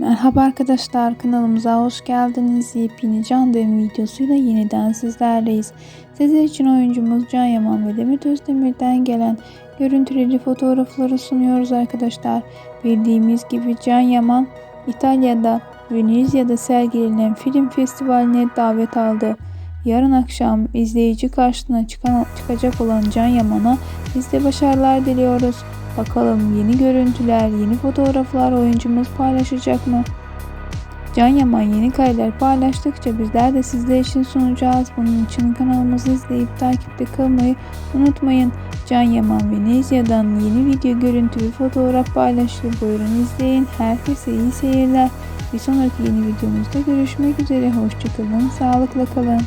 Merhaba arkadaşlar kanalımıza hoş geldiniz. Yepyeni Can Dem videosuyla yeniden sizlerleyiz. Sizler için oyuncumuz Can Yaman ve Demet Özdemir'den gelen görüntüleri fotoğrafları sunuyoruz arkadaşlar. Bildiğimiz gibi Can Yaman İtalya'da Venezia'da sergilenen film festivaline davet aldı. Yarın akşam izleyici karşısına çıkan, çıkacak olan Can Yaman'a biz de başarılar diliyoruz. Bakalım yeni görüntüler, yeni fotoğraflar oyuncumuz paylaşacak mı? Can Yaman yeni kareler paylaştıkça bizler de sizler için sunacağız. Bunun için kanalımızı izleyip takipte kalmayı unutmayın. Can Yaman Venezia'dan yeni video görüntü ve fotoğraf paylaştı. Buyurun izleyin. Herkese iyi seyirler. Bir sonraki yeni videomuzda görüşmek üzere. Hoşçakalın. Sağlıkla kalın.